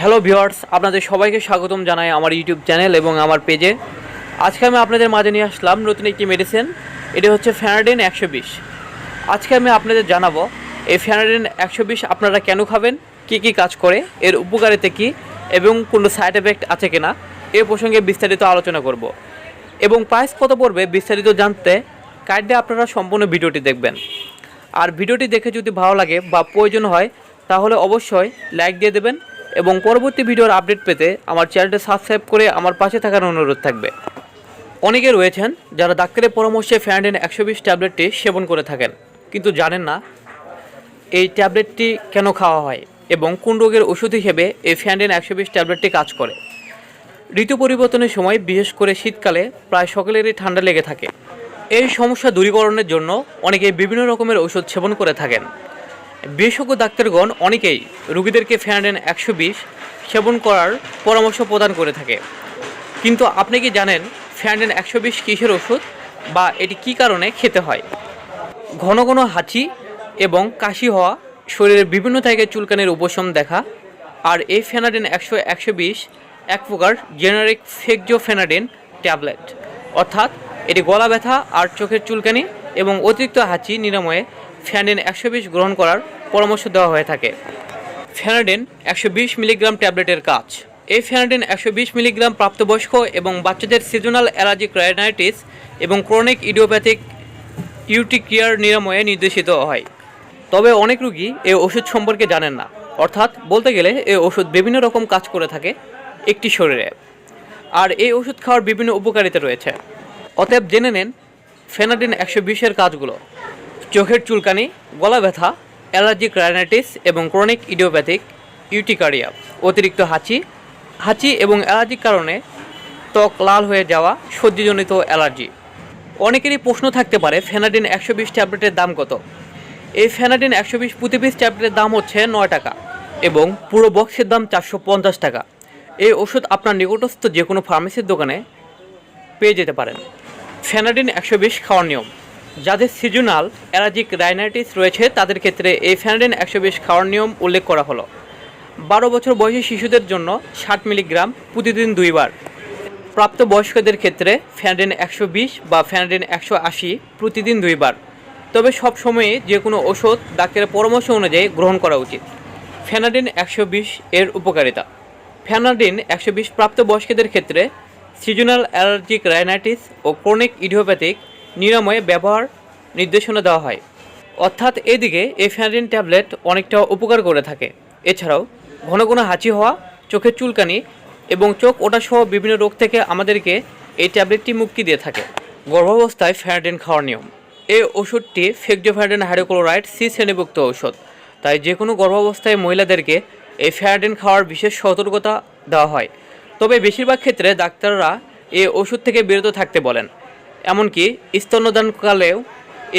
Hello viewers আপনাদের সবাইকে স্বাগতম জানাই আমার ইউটিউব চ্যানেল এবং আমার পেজে আজকে আমি আপনাদের মাঝে নিয়ে আসলাম নতুন একটি মেডিসিন এটি হচ্ছে ফ্যানাডিন একশো বিশ। আজকে আমি আপনাদের জানাব, এই ফ্যানাডিন একশো বিশ আপনারা কেন খাবেন, কি কি কাজ করে, এর উপকারিতা কী, এবং কোনো সাইড এফেক্ট আছে কিনা, এ প্রসঙ্গে বিস্তারিত আলোচনা করব। এবং প্রাইস কত পড়বে বিস্তারিত জানতে কাইন্ডলি আপনারা সম্পূর্ণ ভিডিওটি দেখবেন। আর ভিডিওটি দেখে যদি ভালো লাগে বা প্রয়োজন হয়, তাহলে অবশ্যই লাইক দিয়ে দেবেন এবং পরবর্তী ভিডিওর আপডেট পেতে আমার চ্যানেলটা সাবস্ক্রাইব করে আমার পাশে থাকার অনুরোধ থাকবে। অনেকে রয়েছেন যারা ডাক্তারের পরামর্শে ফ্যান্ডিন একশো বিশ ট্যাবলেটটি সেবন করে থাকেন, কিন্তু জানেন না এই ট্যাবলেটটি কেন খাওয়া হয় এবং কোন রোগের ওষুধ হিসেবে এই ফ্যান্ডিন একশো বিশ ট্যাবলেটটি কাজ করে। ঋতু পরিবর্তনের সময়, বিশেষ করে শীতকালে, প্রায় সকলেরই ঠান্ডা লেগে থাকে। এই সমস্যা দূরীকরণের জন্য অনেকেই বিভিন্ন রকমের ওষুধ সেবন করে থাকেন। বিশেষজ্ঞ ডাক্তারগণ অনেকেই রোগীদেরকে ফ্যানাডেন একশো বিশ সেবন করার পরামর্শ প্রদান করে থাকে। কিন্তু আপনি কি জানেন ফ্যানাডেন একশো বিশ কিসের ওষুধ বা এটি কী কারণে খেতে হয়? ঘন ঘন হাঁচি এবং কাশি হওয়া শরীরের বিভিন্ন জায়গায় চুলকানির উপশম দেখা। আর এই ফেনাডেন একশো একশো বিশ এক প্রকার জেনারিক ফেকজোফেনাডিন ট্যাবলেট। অর্থাৎ এটি গলা ব্যথা আর চোখের চুলকানি এবং অতিরিক্ত হাঁচি নিরাময়ে ফ্যানাডিন একশো বিশ গ্রহণ করার পরামর্শ দেওয়া হয়ে থাকে। ফ্যানাডিন একশো বিশ মিলিগ্রাম ট্যাবলেটের কাজ। এই ফ্যানাডিন একশো বিশ মিলিগ্রাম প্রাপ্তবয়স্ক এবং বাচ্চাদের সিজনাল অ্যালার্জিক রাইনাইটিস এবং ক্রনিক ইডিওপ্যাথিক ইউটিক্রিয়ার নিরাময়ে নির্দেশিত হয়। তবে অনেক রুগী এই ওষুধ সম্পর্কে জানেন না। অর্থাৎ বলতে গেলে এই ওষুধ বিভিন্ন রকম কাজ করে থাকে একটি শরীরে। আর এই ওষুধ খাওয়ার বিভিন্ন উপকারিতা রয়েছে। অতএব জেনে নেন ফেনাডিন একশো বিশের কাজগুলো। চোখের চুলকানি, গলা ব্যথা, অ্যালার্জিক রাইনাইটিস এবং ক্রনিক ইডিওপ্যাথিক, ইউটিকারিয়া, অতিরিক্ত হাঁচি হাঁচি এবং অ্যালার্জির কারণে ত্বক লাল হয়ে যাওয়া সর্দিজনিত অ্যালার্জি। অনেকেরই প্রশ্ন থাকতে পারে, ফেনাডিন একশো বিশ ট্যাবলেটের দাম কত? এই ফেনাডিন একশো বিশ প্রতি ট্যাবলেটের দাম হচ্ছে নয় টাকা এবং পুরো বক্সের দাম চারশো পঞ্চাশ টাকা। এই ওষুধ আপনার নিকটস্থ যে কোনো ফার্মেসির দোকানে পেয়ে যেতে পারেন। ফেনাডিন একশো বিশ খাওয়ার নিয়ম। যাদের সিজনাল অ্যালার্জিক রাইনাইটিস রয়েছে, তাদের ক্ষেত্রে এই ফ্যানাডিন একশো বিশ খাওয়ার নিয়ম উল্লেখ করা হলো। বারো বছর বয়সী শিশুদের জন্য ষাট মিলিগ্রাম প্রতিদিন দুইবার। প্রাপ্তবয়স্কদের ক্ষেত্রে ফ্যানাডিন একশো বিশ বা ফ্যানাডিন একশো আশি প্রতিদিন দুইবার। তবে সব সময়ে যে কোনো ওষুধ ডাক্তারের পরামর্শ অনুযায়ী গ্রহণ করা উচিত। ফ্যানাডিন একশো বিশ এর উপকারিতা। ফ্যানাডিন একশো বিশ প্রাপ্তবয়স্কদের ক্ষেত্রে সিজনাল অ্যালার্জিক রাইনাইটিস ও ক্রনিক ইডিওপ্যাথিক নিরাময়ে ব্যবহার নির্দেশনা দেওয়া হয়। অর্থাৎ এদিকে এই ফ্যানাডিন ট্যাবলেট অনেকটা উপকার করে থাকে। এছাড়াও ঘন ঘন হাঁচি হওয়া, চোখের চুলকানি এবং চোখ ওঠা সহ বিভিন্ন রোগ থেকে আমাদেরকে এই ট্যাবলেটটি মুক্তি দিয়ে থাকে। গর্ভাবস্থায় ফ্যানাডিন খাওয়ার নিয়ম। এই ওষুধটি ফেকজোফ্যানাডিন হাইড্রোক্লোরাইড সি শ্রেণীভুক্ত ঔষধ। তাই যে কোনো গর্ভাবস্থায় মহিলাদেরকে এই ফ্যানাডিন খাওয়ার বিশেষ সতর্কতা দেওয়া হয়। তবে বেশিরভাগ ক্ষেত্রে ডাক্তাররা এই ওষুধ থেকে বিরত থাকতে বলেন। এমনকি স্তন্যদানকালেও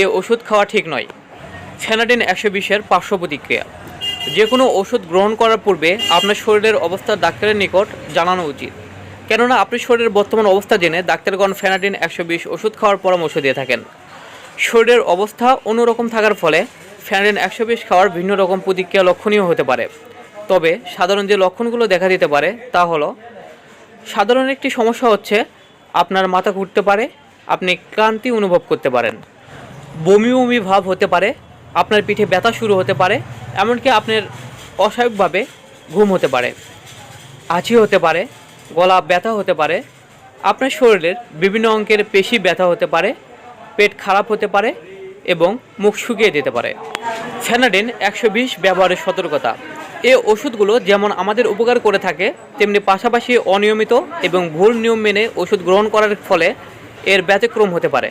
এ ওষুধ খাওয়া ঠিক নয়। ফ্যানাডিন একশো বিশের পার্শ্ব প্রতিক্রিয়া। যে কোনো ওষুধ গ্রহণ করার পূর্বে আপনার শরীরের অবস্থা ডাক্তারের নিকট জানানো উচিত। কেননা আপনি শরীরের বর্তমান অবস্থা জেনে ডাক্তারগণ ফ্যানাডিন একশো বিশ ওষুধ খাওয়ার পরামর্শ দিয়ে থাকেন। শরীরের অবস্থা অন্যরকম থাকার ফলে ফ্যানাডিন একশো বিশ খাওয়ার ভিন্ন রকম প্রতিক্রিয়া লক্ষণীয় হতে পারে। তবে সাধারণ যে লক্ষণগুলো দেখা দিতে পারে তা হলো, সাধারণ একটি সমস্যা হচ্ছে আপনার মাথা ঘুরতে পারে আপনি ক্লান্তি অনুভব করতে পারেন। বমি বমি ভাব হতে পারে, আপনার পিঠে ব্যথা শুরু হতে পারে, এমনকি আপনার অস্বাভাবিকভাবে ঘুম হতে পারে আছি হতে পারে, গলা ব্যথা হতে পারে, আপনার শরীরের বিভিন্ন অঙ্কের পেশি ব্যথা হতে পারে, পেট খারাপ হতে পারে এবং মুখ শুকিয়ে যেতে পারে। ফ্যানাডিন একশো বিশ ব্যবহারের সতর্কতা। এ ওষুধগুলো যেমন আমাদের উপকার করে থাকে, তেমনি পাশাপাশি অনিয়মিত এবং ভুল নিয়ম মেনে ওষুধ গ্রহণ করার ফলে এর ব্যতিক্রম হতে পারে।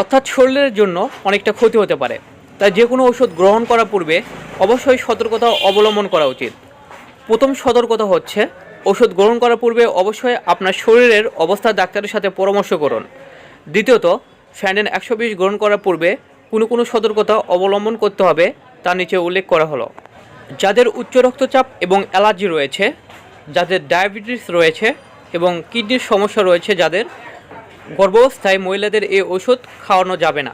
অর্থাৎ শরীরের জন্য অনেকটা ক্ষতি হতে পারে। তাই যে কোনো ওষুধ গ্রহণ করার পূর্বে অবশ্যই সতর্কতা অবলম্বন করা উচিত। প্রথম সতর্কতা হচ্ছে, ওষুধ গ্রহণ করার পূর্বে অবশ্যই আপনার শরীরের অবস্থা ডাক্তারের সাথে পরামর্শ করুন। দ্বিতীয়ত ফ্যান্ডেন একশো বিশ গ্রহণ করার পূর্বে কোনো কোনো সতর্কতা অবলম্বন করতে হবে তা নিচে উল্লেখ করা হলো। যাদের উচ্চ রক্তচাপ এবং অ্যালার্জি রয়েছে, যাদের ডায়াবেটিস রয়েছে এবং কিডনির সমস্যা রয়েছে যাদের গর্ভাবস্থায় মহিলাদের এই ওষুধ খাওয়ানো যাবে না।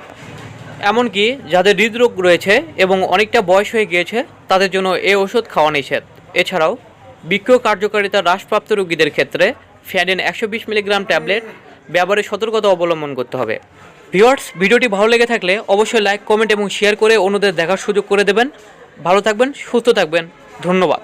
এমনকি যাদের হৃদরোগ রয়েছে এবং অনেকটা বয়স হয়ে গিয়েছে, তাদের জন্য এই ওষুধ খাওয়া নিষেধ। এছাড়াও বৃক্ষ কার্যকারিতা হ্রাসপ্রাপ্ত রোগীদের ক্ষেত্রে ফ্যাডিন একশো বিশ মিলিগ্রাম ট্যাবলেট ব্যবহারে সতর্কতা অবলম্বন করতে হবে। ভিওয়ার্স ভিডিওটি ভালো লেগে থাকলে অবশ্যই লাইক, কমেন্ট এবং শেয়ার করে অন্যদের দেখার সুযোগ করে দেবেন। ভালো থাকবেন, সুস্থ থাকবেন। ধন্যবাদ।